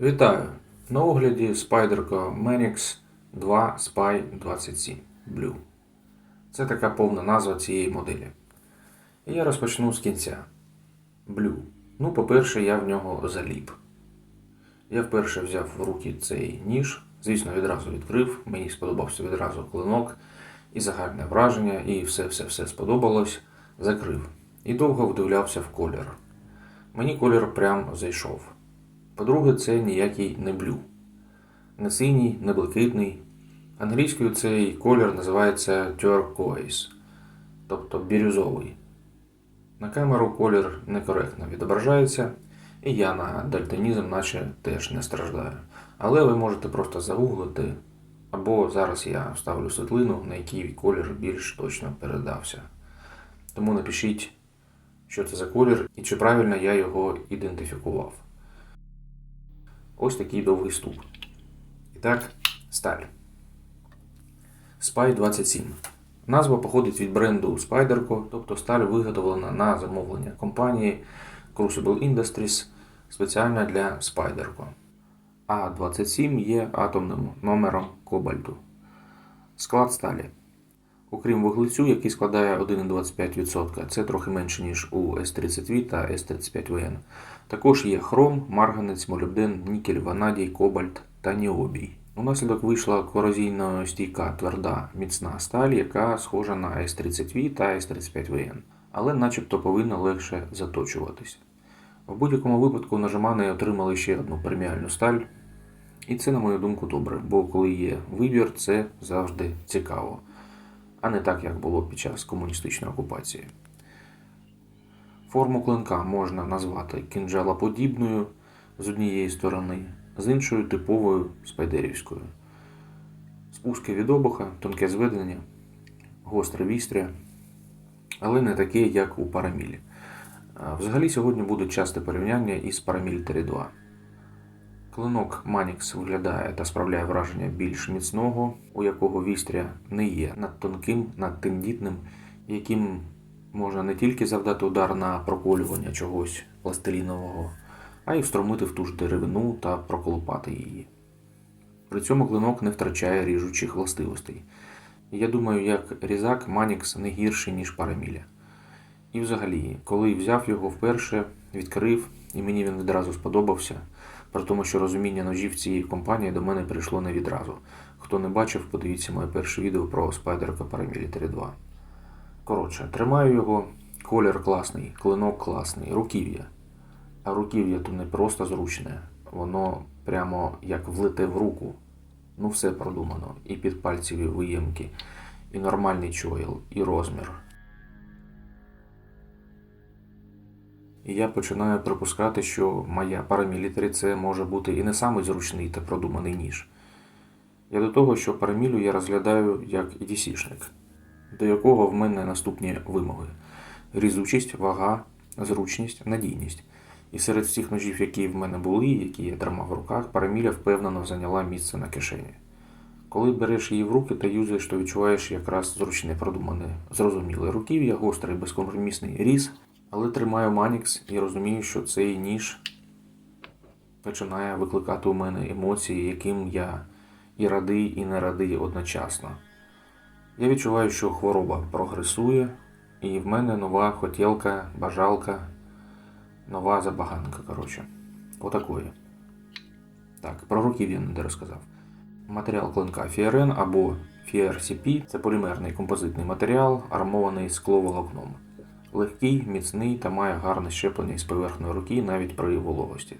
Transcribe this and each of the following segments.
Вітаю! На огляді Spyderco Manix 2 Spy 27 Blue. Це така повна назва цієї моделі. І я розпочну з кінця. Blue. Ну, по-перше, я в нього заліп. Я вперше взяв в руки цей ніж, звісно, відразу відкрив, мені сподобався відразу клинок і загальне враження, і все-все-все сподобалось, закрив. І довго вдивлявся в колір. Мені колір прям зайшов. По-друге, це ніякий не блю. Не синій, не блакитний. Англійською цей колір називається turquoise, тобто бірюзовий. На камеру колір некоректно відображається, і я на дальтонізм наче теж не страждаю. Але ви можете просто загуглити, або зараз я вставлю світлину, на який колір більш точно передався. Тому напишіть, що це за колір і чи правильно я його ідентифікував. Ось такий довгий ступ. І так, сталь. Spy 27. Назва походить від бренду Spyderco, тобто сталь виготовлена на замовлення компанії Crucible Industries спеціально для Spyderco. А 27 є атомним номером кобальту. Склад сталі. Окрім вуглецю, який складає 1,25%, це трохи менше, ніж у С-30В та С-35ВН. Також є хром, марганець, молібден, нікель, ванадій, кобальт та ніобій. Унаслідок вийшла корозійно стійка тверда міцна сталь, яка схожа на С-30В та С-35ВН, але начебто повинна легше заточуватися. В будь-якому випадку нажимани отримали ще одну преміальну сталь, і це, на мою думку, добре, бо коли є вибір, це завжди цікаво а не так, як було під час комуністичної окупації. Форму клинка можна назвати кінжалоподібною з однієї сторони, з іншої типовою спайдерівською. Спуски від обуха, тонке зведення, гостре вістря, але не таке, як у парамілі. Взагалі сьогодні будуть часте порівняння із Paramilitary 2. Клинок Манікс виглядає та справляє враження більш міцного, у якого вістря не є надтонким, надтендітним, яким можна не тільки завдати удар на проколювання чогось пластилінового, а й встромити в ту ж деревину та проколупати її. При цьому клинок не втрачає ріжучих властивостей. Я думаю, як різак Манікс не гірший, ніж Параміля. І взагалі, коли взяв його вперше, відкрив, і мені він відразу сподобався. При тому, що розуміння ножів цієї компанії до мене прийшло не відразу. Хто не бачив, подивіться моє перше відео про Spider Paramilitary 2. Коротше, тримаю його, колір класний, клинок класний, руків'я. А руків'я то не просто зручне, воно прямо як влите в руку. Ну, все продумано. І підпальцеві виємки, і нормальний чоїл, і розмір. І я починаю припускати, що моя парамілітарі це може бути і не самий зручний та продуманий ніж. Я до того, що парамілю я розглядаю як EDC-шник, до якого в мене наступні вимоги: різучість, вага, зручність, надійність. І серед всіх ножів, які в мене були, які я тримав в руках, параміля впевнено зайняла місце на кишені. Коли береш її в руки та юзаєш, то відчуваєш якраз зручне, продумане, зрозуміле руків'я, гострий безкомпромісний різ. Але тримаю Манікс і розумію, що цей ніж починає викликати у мене емоції, яким я і радий, і не радий одночасно. Я відчуваю, що хвороба прогресує, і в мене нова хотілка, бажалка, нова забаганка. коротше. Отакої. Так, про руків я не розказав. Матеріал клинка FRN або FRCP це полімерний композитний матеріал, армований скловолокном легкий, міцний та має гарне щеплення із поверхнею руки навіть при вологості.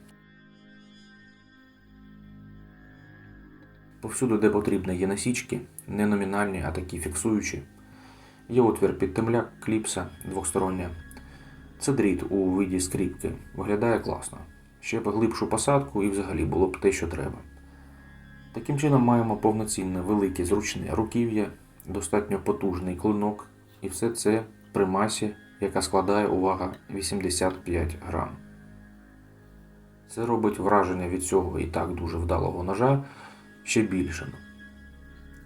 Повсюди, де потрібно, є насічки, не номінальні, а такі фіксуючі. Є отвір під темляк, кліпса двостороння. Це дріт у виді скріпки. Виглядає класно. Ще б глибшу посадку і взагалі було б те, що треба. Таким чином маємо повноцінне велике зручне руків'я, достатньо потужний клинок, і все це при масі яка складає увага 85 грам. Це робить враження від цього і так дуже вдалого ножа ще більшим.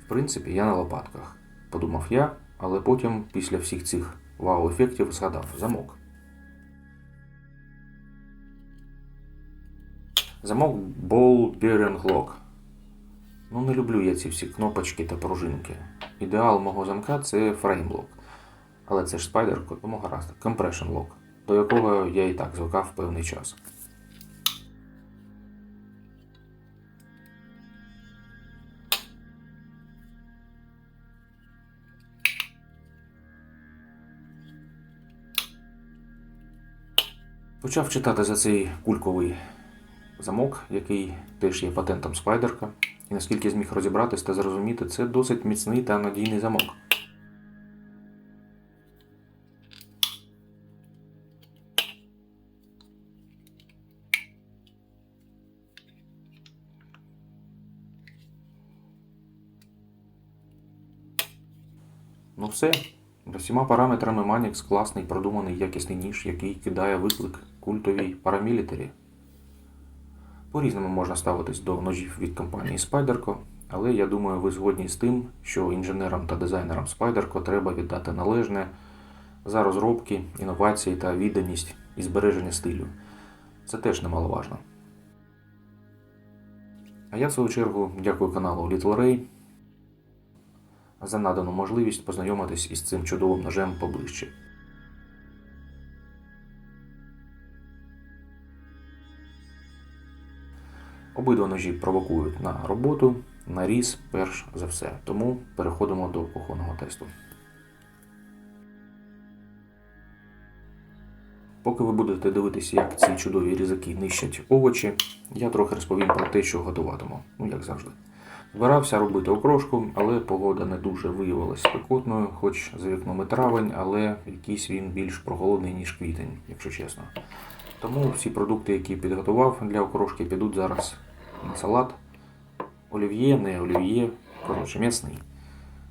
В принципі, я на лопатках, подумав я, але потім, після всіх цих вау-ефектів, згадав замок. Замок Ball Bearing Lock. Ну, не люблю я ці всі кнопочки та пружинки. Ідеал мого замка це фреймлок. Але це ж Spider, тому гаразд. Compression Lock, до якого я і так звикав певний час. Почав читати за цей кульковий замок, який теж є патентом спайдерка. І наскільки зміг розібратись та зрозуміти, це досить міцний та надійний замок. Все. За всіма параметрами Manix класний, продуманий, якісний ніж, який кидає виклик культовій парамілітарі. По-різному можна ставитись до ножів від компанії Spyderco, але я думаю, ви згодні з тим, що інженерам та дизайнерам Spyderco треба віддати належне за розробки, інновації та відданість і збереження стилю. Це теж немаловажно. А я, в свою чергу, дякую каналу Little Ray за надану можливість познайомитись із цим чудовим ножем поближче. Обидва ножі провокують на роботу, на різ перш за все. Тому переходимо до кухонного тесту. Поки ви будете дивитися, як ці чудові різаки нищать овочі, я трохи розповім про те, що готуватиму, ну як завжди. Збирався робити окрошку, але погода не дуже виявилася спекотною, хоч за вікном і травень, але якийсь він більш прохолодний, ніж квітень, якщо чесно. Тому всі продукти, які підготував для окрошки, підуть зараз на салат. Олів'є, не олів'є, коротше, м'ясний.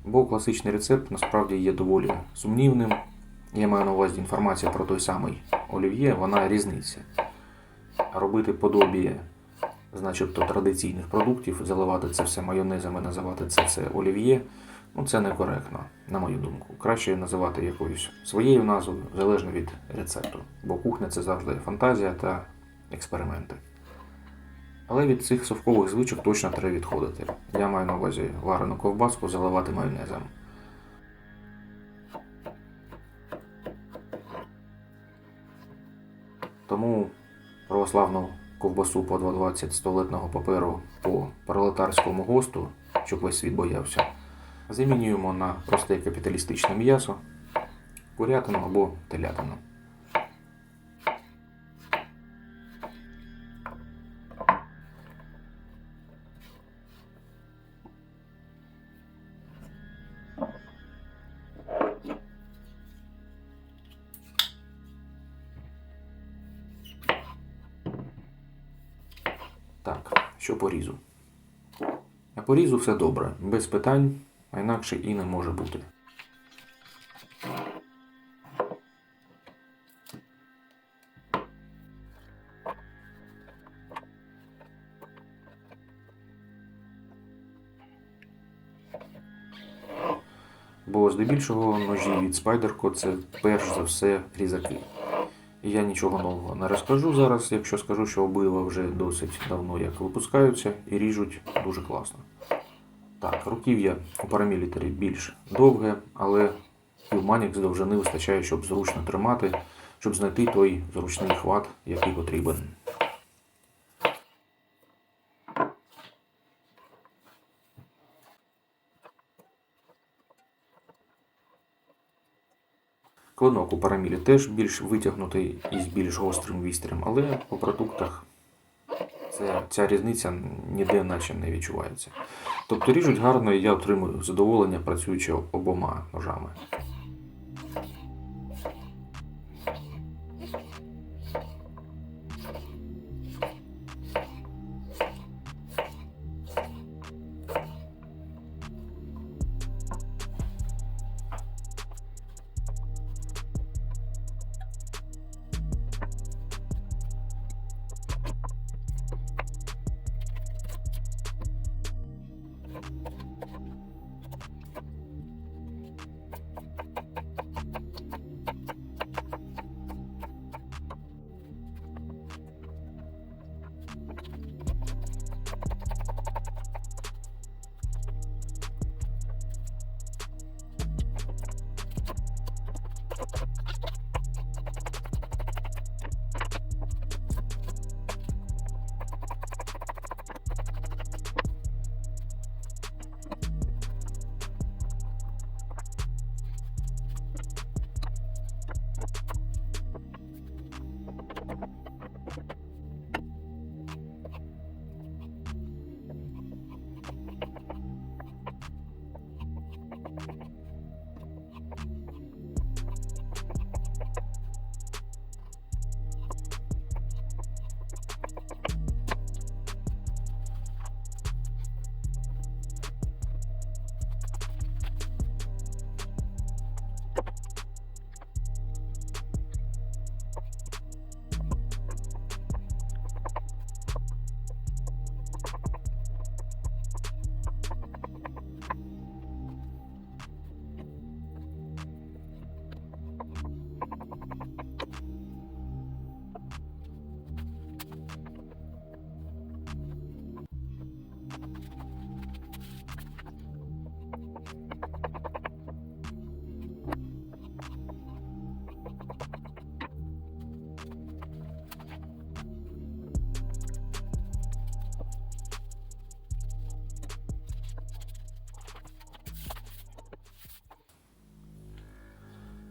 Бо класичний рецепт насправді є доволі сумнівним. Я маю на увазі інформація про той самий олів'є, вона різниця. А робити подобіє начебто традиційних продуктів, заливати це все майонезом і називати це все олів'є, ну це некоректно, на мою думку. Краще називати якоюсь своєю назвою, залежно від рецепту. Бо кухня це завжди фантазія та експерименти. Але від цих совкових звичок точно треба відходити. Я маю на увазі варену ковбаску заливати майонезом. Тому православну ковбасу по 2,20 столетного паперу по пролетарському ГОСТу, щоб весь світ боявся, замінюємо на просте капіталістичне м'ясо, курятину або телятину. А по різу все добре, без питань, а інакше і не може бути. Бо здебільшого ножі від Spyderco це перш за все різаки. Я нічого нового не розкажу зараз, якщо скажу, що обидва вже досить давно як випускаються і ріжуть дуже класно. Так, руків'я у парамілітарі більш довге, але і в Manix довжини вистачає, щоб зручно тримати, щоб знайти той зручний хват, який потрібен. Клинок у парамілі теж більш витягнутий і з більш гострим вістрям, але по продуктах це, ця різниця ніде наче не відчувається. Тобто ріжуть гарно і я отримую задоволення, працюючи обома ножами.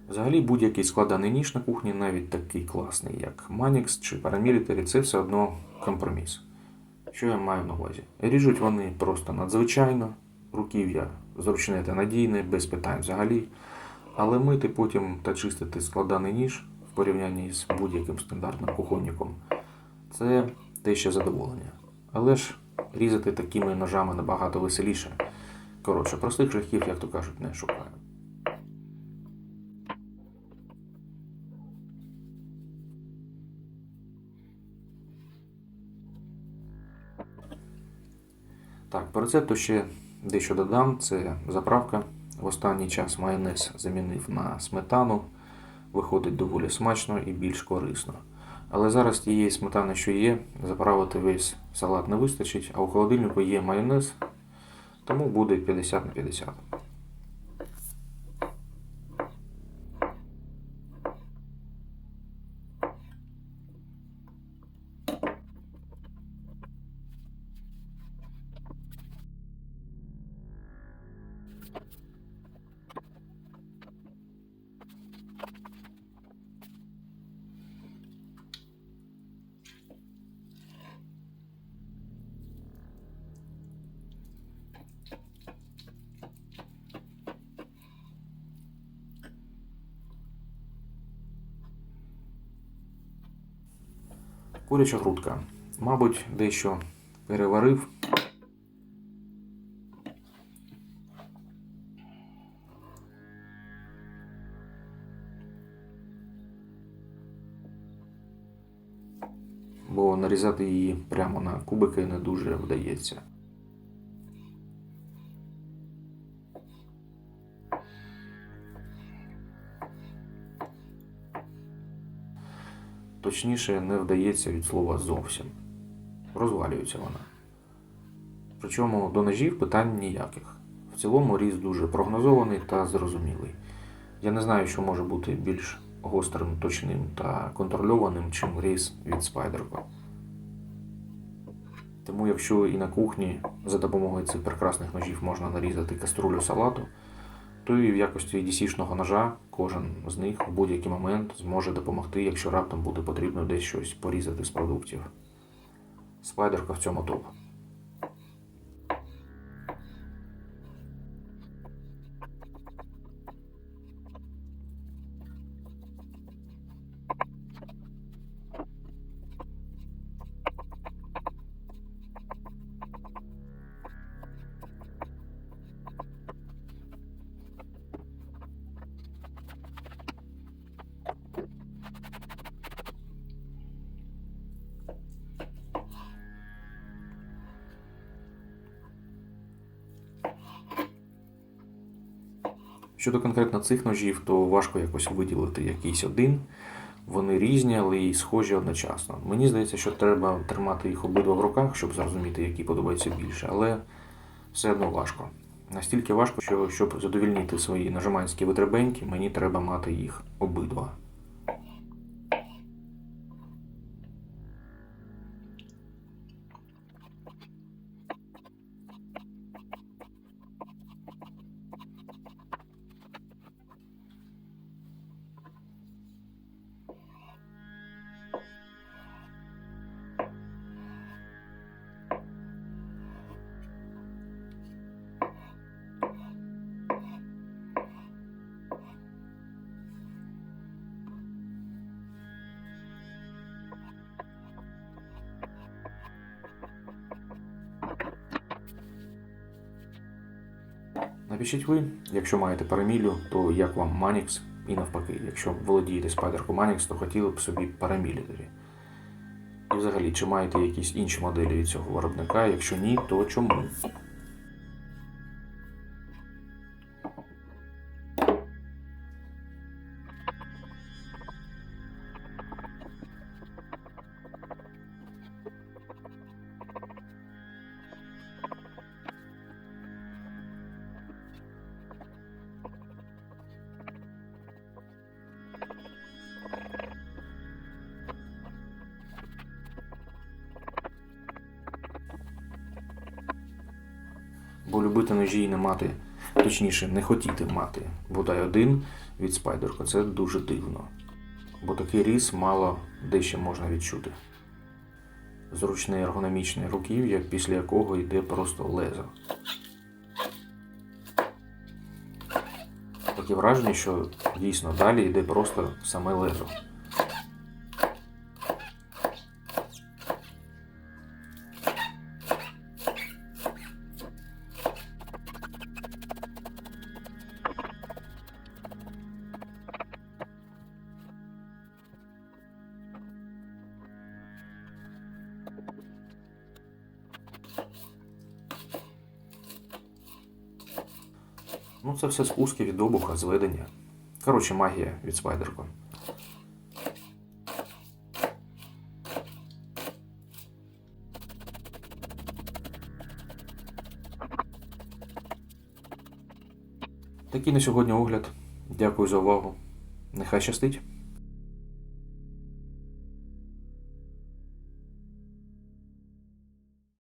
Взагалі будь-який складений ніж на кухні, навіть такий класний, як Manix чи Paramilitary, це все одно компроміс. Що я маю на увазі? Ріжуть вони просто надзвичайно, руків'я зручне та надійне, без питань взагалі. Але мити потім та чистити складений ніж в порівнянні з будь-яким стандартним кухонником це те ще задоволення. Але ж різати такими ножами набагато веселіше. Коротше, простих шляхів, як то кажуть, не шукаю. Так, по рецепту ще дещо додам. Це заправка. В останній час майонез замінив на сметану. Виходить доволі смачно і більш корисно. Але зараз тієї сметани, що є, заправити весь салат не вистачить, а у холодильнику є майонез, тому буде 50 на 50. Куряча грудка. Мабуть, дещо переварив. Бо нарізати її прямо на кубики не дуже вдається. Точніше, не вдається від слова зовсім. Розвалюється вона. Причому до ножів питань ніяких. В цілому різ дуже прогнозований та зрозумілий. Я не знаю, що може бути більш гострим, точним та контрольованим, чим різ від Spyderco. Тому, якщо і на кухні за допомогою цих прекрасних ножів можна нарізати каструлю салату, в якості DC-шного ножа кожен з них в будь-який момент зможе допомогти, якщо раптом буде потрібно десь щось порізати з продуктів. Спайдерка в цьому топ. Щодо конкретно цих ножів, то важко якось виділити якийсь один. Вони різні, але й схожі одночасно. Мені здається, що треба тримати їх обидва в руках, щоб зрозуміти, які подобаються більше, але все одно важко. Настільки важко, що щоб задовільнити свої нажиманські витребеньки, мені треба мати їх обидва. Напишіть ви, якщо маєте парамілю, то як вам Манікс і навпаки, якщо володієте спайдерку Манікс, то хотіли б собі парамілітарі. І взагалі, чи маєте якісь інші моделі від цього виробника? Якщо ні, то чому? Любити ножі і не мати, точніше, не хотіти мати бодай один від спайдерко це дуже дивно. Бо такий різ мало де ще можна відчути. Зручне ергономічне руків'я, після якого йде просто лезо. Таке враження, що дійсно далі йде просто саме лезо. Ну, це все спуски від обуха, зведення. Коротше, магія від спайдерко. Такий на сьогодні огляд. Дякую за увагу. Нехай щастить!